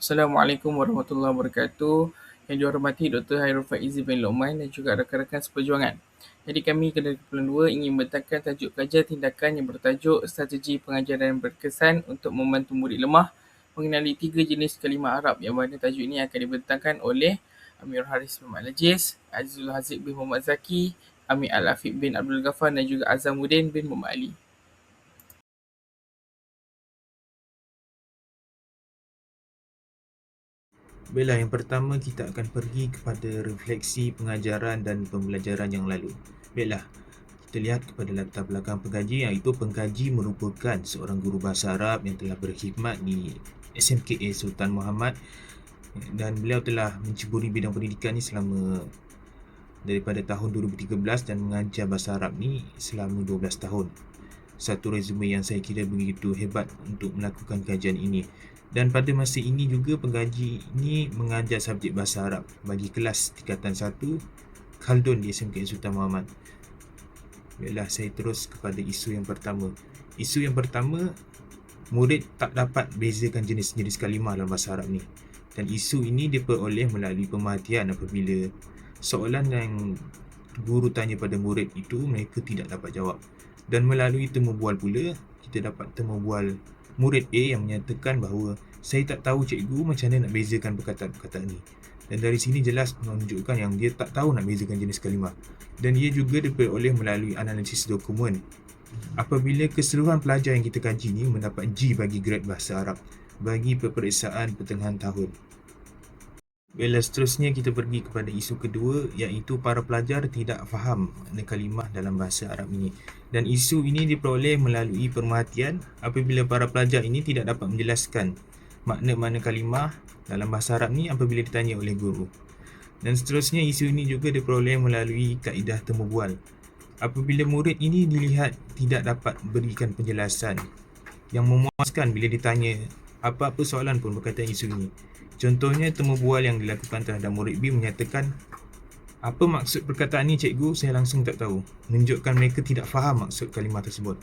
Assalamualaikum warahmatullahi wabarakatuh. Yang dihormati Dr. Hairul Faizi bin Luqman dan juga rakan-rakan seperjuangan. Jadi kami Kedai Kumpulan 2 ingin membentangkan tajuk kajian tindakan yang bertajuk Strategi Pengajaran Berkesan untuk Membantu Murid Lemah mengenali tiga jenis kalimah Arab yang mana tajuk ini akan dibentangkan oleh Amir Haris bin Malajiz, Azizul Haziq bin Muhammad Zaki, Amir Al-Afiq bin Abdul Ghaffar dan juga Azamuddin bin Muhammad Ali. Baiklah, yang pertama kita akan pergi kepada refleksi pengajaran dan pembelajaran yang lalu. Baiklah, kita lihat kepada latar belakang pengkaji iaitu pengkaji merupakan seorang guru bahasa Arab yang telah berkhidmat di SMKA Sultan Muhammad dan beliau telah menceburi bidang pendidikan ni selama daripada tahun 2013 dan mengajar bahasa Arab ni selama 12 tahun. Satu resume yang saya kira begitu hebat untuk melakukan kajian ini. Dan pada masa ini juga penggaji ini mengajar subjek bahasa Arab bagi kelas tingkatan 1 Khaldun di SMK Sultan Muhammad. Baiklah, saya terus kepada isu yang pertama. Isu yang pertama, murid tak dapat bezakan jenis-jenis kalimah dalam bahasa Arab ni. Dan isu ini diperoleh melalui pemerhatian apabila soalan yang guru tanya pada murid itu mereka tidak dapat jawab. Dan melalui temu bual pula, kita dapat temu bual murid A yang menyatakan bahawa saya tak tahu cikgu macam mana nak bezakan perkataan-perkataan ni. Dan dari sini jelas menunjukkan yang dia tak tahu nak bezakan jenis kalimah. Dan ia juga diperoleh melalui analisis dokumen. Apabila keseluruhan pelajar yang kita kaji ni mendapat G bagi grade bahasa Arab bagi peperiksaan pertengahan tahun. Bila seterusnya kita pergi kepada isu kedua iaitu para pelajar tidak faham makna kalimah dalam bahasa Arab ini. Dan isu ini diperoleh melalui pemerhatian apabila para pelajar ini tidak dapat menjelaskan makna-makna kalimah dalam bahasa Arab ni apabila ditanya oleh guru. Dan seterusnya isu ini juga diperoleh melalui kaedah temu bual. Apabila murid ini dilihat tidak dapat berikan penjelasan yang memuaskan bila ditanya apa-apa soalan pun berkaitan isu ini. Contohnya temu bual yang dilakukan terhadap murid B menyatakan apa maksud perkataan ini cikgu saya langsung tak tahu. Menunjukkan mereka tidak faham maksud kalimah tersebut.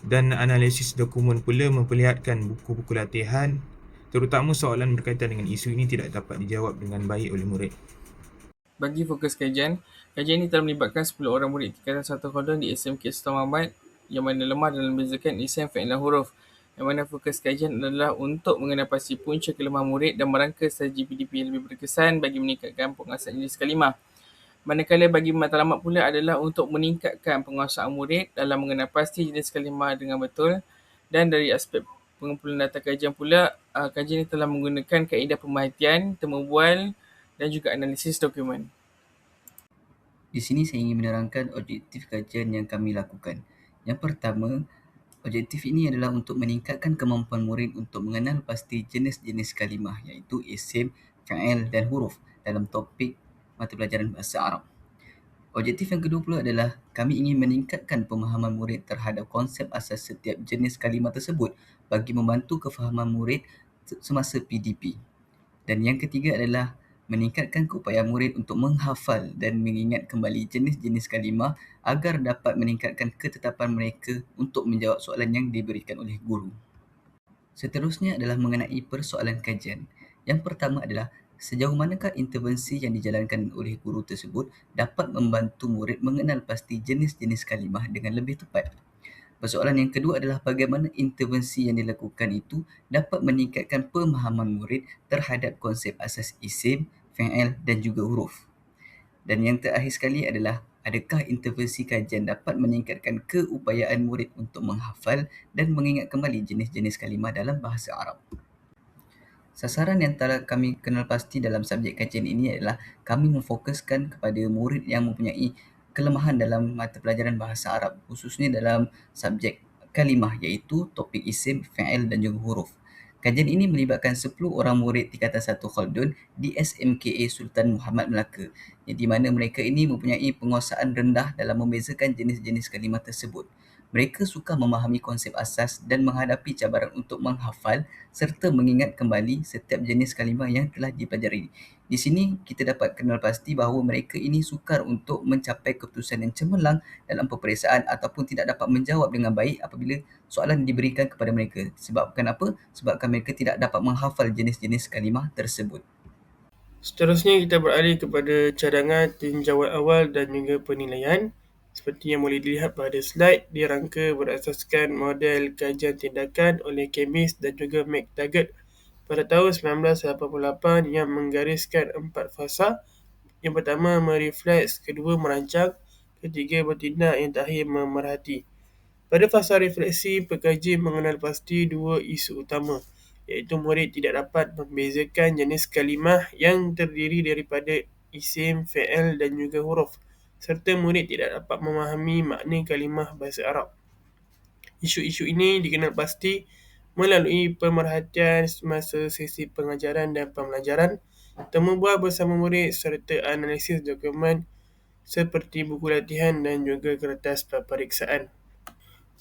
Dan analisis dokumen pula memperlihatkan buku-buku latihan terutama soalan berkaitan dengan isu ini tidak dapat dijawab dengan baik oleh murid. Bagi fokus kajian, kajian ini telah melibatkan 10 orang murid tingkatan satu khaldun di SMK Sultan Muhammad yang mana lemah dalam membezakan isim, fi'il huruf yang mana fokus kajian adalah untuk mengenal pasti punca kelemahan murid dan merangka strategi PDP yang lebih berkesan bagi meningkatkan penguasaan jenis kalimah. Manakala bagi matlamat pula adalah untuk meningkatkan penguasaan murid dalam mengenal pasti jenis kalimah dengan betul dan dari aspek pengumpulan data kajian pula, uh, kajian ini telah menggunakan kaedah pemerhatian, temu bual dan juga analisis dokumen. Di sini saya ingin menerangkan objektif kajian yang kami lakukan. Yang pertama, Objektif ini adalah untuk meningkatkan kemampuan murid untuk mengenal pasti jenis-jenis kalimah iaitu isim, fa'il dan huruf dalam topik mata pelajaran bahasa Arab. Objektif yang kedua pula adalah kami ingin meningkatkan pemahaman murid terhadap konsep asas setiap jenis kalimah tersebut bagi membantu kefahaman murid semasa PDP. Dan yang ketiga adalah meningkatkan keupayaan murid untuk menghafal dan mengingat kembali jenis-jenis kalimah agar dapat meningkatkan ketetapan mereka untuk menjawab soalan yang diberikan oleh guru. Seterusnya adalah mengenai persoalan kajian. Yang pertama adalah sejauh manakah intervensi yang dijalankan oleh guru tersebut dapat membantu murid mengenal pasti jenis-jenis kalimah dengan lebih tepat. Persoalan yang kedua adalah bagaimana intervensi yang dilakukan itu dapat meningkatkan pemahaman murid terhadap konsep asas isim, fi'il dan juga huruf. Dan yang terakhir sekali adalah adakah intervensi kajian dapat meningkatkan keupayaan murid untuk menghafal dan mengingat kembali jenis-jenis kalimah dalam bahasa Arab. Sasaran yang telah kami kenal pasti dalam subjek kajian ini adalah kami memfokuskan kepada murid yang mempunyai kelemahan dalam mata pelajaran bahasa Arab khususnya dalam subjek kalimah iaitu topik isim, fi'il dan juga huruf. Kajian ini melibatkan 10 orang murid tingkatan 1 Khaldun di SMKA Sultan Muhammad Melaka di mana mereka ini mempunyai penguasaan rendah dalam membezakan jenis-jenis kalimah tersebut. Mereka sukar memahami konsep asas dan menghadapi cabaran untuk menghafal serta mengingat kembali setiap jenis kalimah yang telah dipelajari. Di sini kita dapat kenal pasti bahawa mereka ini sukar untuk mencapai keputusan yang cemerlang dalam peperiksaan ataupun tidak dapat menjawab dengan baik apabila soalan diberikan kepada mereka. Sebabkan apa? Sebabkan mereka tidak dapat menghafal jenis-jenis kalimah tersebut. Seterusnya kita beralih kepada cadangan tinjauan awal dan juga penilaian. Seperti yang boleh dilihat pada slide, dirangka berasaskan model kajian tindakan oleh Kemis dan juga McTaggart pada tahun 1988 yang menggariskan empat fasa. Yang pertama merefleks, kedua merancang, ketiga bertindak, yang terakhir memerhati. Pada fasa refleksi, pekaji mengenal pasti dua isu utama iaitu murid tidak dapat membezakan jenis kalimah yang terdiri daripada isim, fi'il dan juga huruf serta murid tidak dapat memahami makna kalimah bahasa Arab. Isu-isu ini dikenal pasti melalui pemerhatian semasa sesi pengajaran dan pembelajaran, temu bual bersama murid serta analisis dokumen seperti buku latihan dan juga kertas peperiksaan.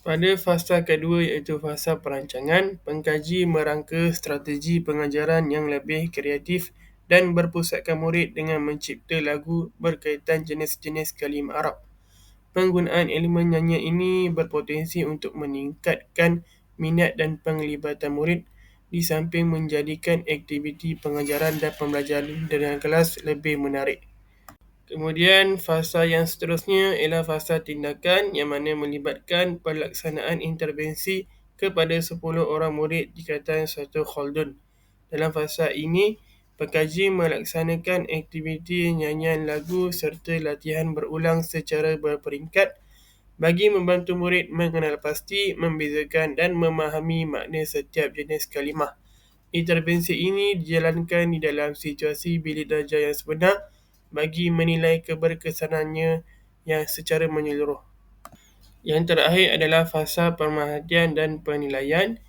Pada fasa kedua iaitu fasa perancangan, pengkaji merangka strategi pengajaran yang lebih kreatif dan berpusatkan murid dengan mencipta lagu berkaitan jenis-jenis kalimah Arab. Penggunaan elemen nyanyian ini berpotensi untuk meningkatkan minat dan penglibatan murid di samping menjadikan aktiviti pengajaran dan pembelajaran dalam kelas lebih menarik. Kemudian fasa yang seterusnya ialah fasa tindakan yang mana melibatkan pelaksanaan intervensi kepada 10 orang murid dikatakan suatu khaldun. Dalam fasa ini, pekaji melaksanakan aktiviti nyanyian lagu serta latihan berulang secara berperingkat bagi membantu murid mengenal pasti, membezakan dan memahami makna setiap jenis kalimah. Intervensi ini dijalankan di dalam situasi bilik darjah yang sebenar bagi menilai keberkesanannya yang secara menyeluruh. Yang terakhir adalah fasa pemerhatian dan penilaian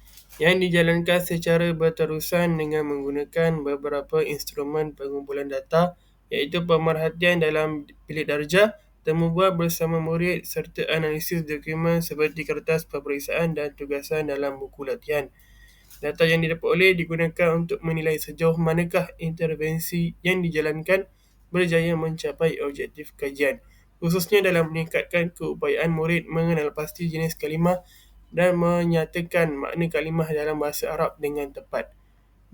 yang dijalankan secara berterusan dengan menggunakan beberapa instrumen pengumpulan data iaitu pemerhatian dalam bilik darjah, temu bual bersama murid serta analisis dokumen seperti kertas peperiksaan dan tugasan dalam buku latihan. Data yang didapat oleh digunakan untuk menilai sejauh manakah intervensi yang dijalankan berjaya mencapai objektif kajian, khususnya dalam meningkatkan keupayaan murid mengenal pasti jenis kalimah dan menyatakan makna kalimah dalam bahasa Arab dengan tepat.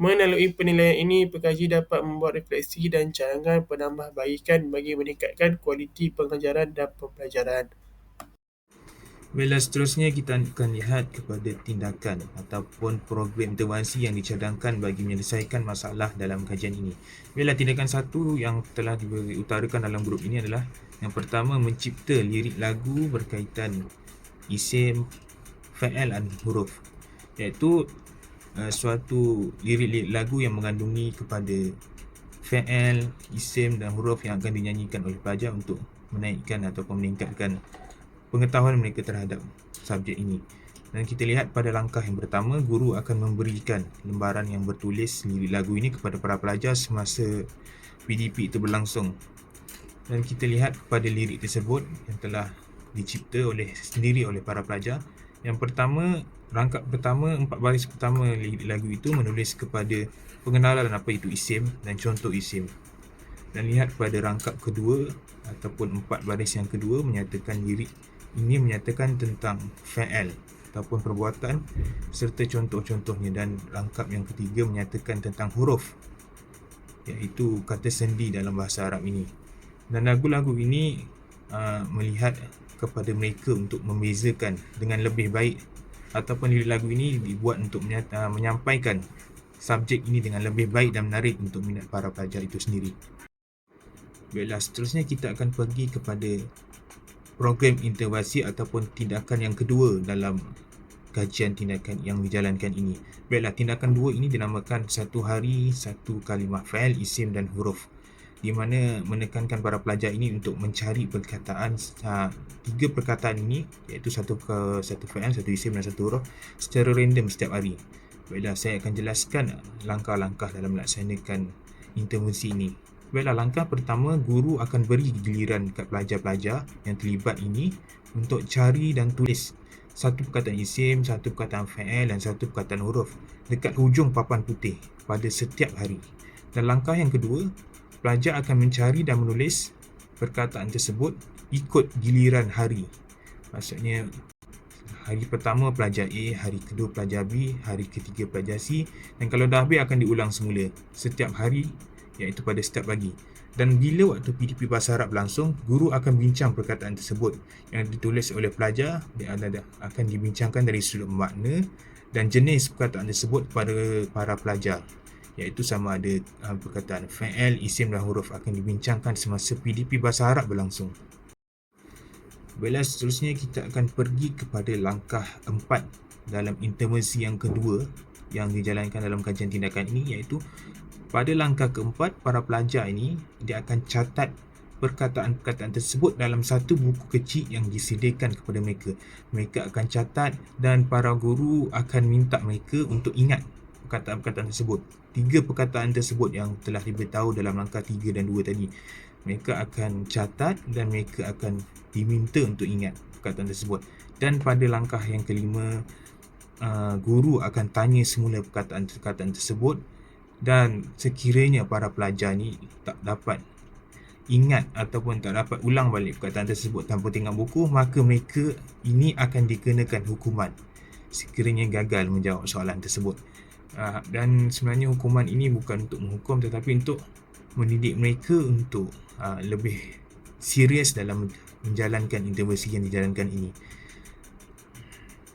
Melalui penilaian ini, pekaji dapat membuat refleksi dan cadangan penambahbaikan bagi meningkatkan kualiti pengajaran dan pembelajaran. Baiklah, seterusnya kita akan lihat kepada tindakan ataupun program intervensi yang dicadangkan bagi menyelesaikan masalah dalam kajian ini. Baiklah, tindakan satu yang telah diutarakan dalam grup ini adalah yang pertama, mencipta lirik lagu berkaitan isim, fa'al dan huruf. Iaitu uh, suatu lirik-lirik lagu yang mengandungi kepada fa'al, isim dan huruf yang akan dinyanyikan oleh pelajar untuk menaikkan ataupun meningkatkan pengetahuan mereka terhadap subjek ini. Dan kita lihat pada langkah yang pertama, guru akan memberikan lembaran yang bertulis lirik lagu ini kepada para pelajar semasa PDP itu berlangsung. Dan kita lihat pada lirik tersebut yang telah dicipta oleh sendiri oleh para pelajar. Yang pertama, rangkap pertama, empat baris pertama lirik lagu itu menulis kepada pengenalan apa itu isim dan contoh isim. Dan lihat pada rangkap kedua ataupun empat baris yang kedua menyatakan lirik ini menyatakan tentang fa'al ataupun perbuatan serta contoh-contohnya dan rangkap yang ketiga menyatakan tentang huruf iaitu kata sendi dalam bahasa Arab ini. Dan lagu-lagu ini uh, melihat kepada mereka untuk membezakan dengan lebih baik ataupun lagu ini dibuat untuk menyata, uh, menyampaikan subjek ini dengan lebih baik dan menarik untuk minat para pelajar itu sendiri. Baiklah, seterusnya kita akan pergi kepada program intervensi ataupun tindakan yang kedua dalam kajian tindakan yang dijalankan ini. Baiklah, tindakan dua ini dinamakan satu hari, satu kalimah fa'al, isim dan huruf di mana menekankan para pelajar ini untuk mencari perkataan uh, tiga perkataan ini iaitu satu ke satu fa'al, satu isim dan satu huruf secara random setiap hari. Baiklah, saya akan jelaskan langkah-langkah dalam melaksanakan intervensi ini. Baiklah, langkah pertama, guru akan beri giliran kepada pelajar-pelajar yang terlibat ini untuk cari dan tulis satu perkataan isim, satu perkataan fa'il dan satu perkataan huruf dekat hujung papan putih pada setiap hari. Dan langkah yang kedua, pelajar akan mencari dan menulis perkataan tersebut ikut giliran hari. Maksudnya hari pertama pelajar A, hari kedua pelajar B, hari ketiga pelajar C dan kalau dah habis akan diulang semula setiap hari iaitu pada setiap pagi. Dan bila waktu PDP Bahasa Arab berlangsung, guru akan bincang perkataan tersebut yang ditulis oleh pelajar dan akan dibincangkan dari sudut makna dan jenis perkataan tersebut pada para pelajar iaitu sama ada uh, perkataan fa'il, isim dan huruf akan dibincangkan semasa PDP Bahasa Arab berlangsung. Baiklah, seterusnya kita akan pergi kepada langkah empat dalam intervensi yang kedua yang dijalankan dalam kajian tindakan ini iaitu pada langkah keempat, para pelajar ini dia akan catat perkataan-perkataan tersebut dalam satu buku kecil yang disediakan kepada mereka. Mereka akan catat dan para guru akan minta mereka untuk ingat perkataan-perkataan tersebut. Tiga perkataan tersebut yang telah diberitahu dalam langkah tiga dan dua tadi. Mereka akan catat dan mereka akan diminta untuk ingat perkataan tersebut. Dan pada langkah yang kelima, uh, guru akan tanya semula perkataan-perkataan tersebut dan sekiranya para pelajar ni tak dapat ingat ataupun tak dapat ulang balik perkataan tersebut tanpa tengok buku, maka mereka ini akan dikenakan hukuman sekiranya gagal menjawab soalan tersebut. Uh, dan sebenarnya hukuman ini bukan untuk menghukum tetapi untuk mendidik mereka untuk uh, lebih serius dalam menjalankan intervensi yang dijalankan ini.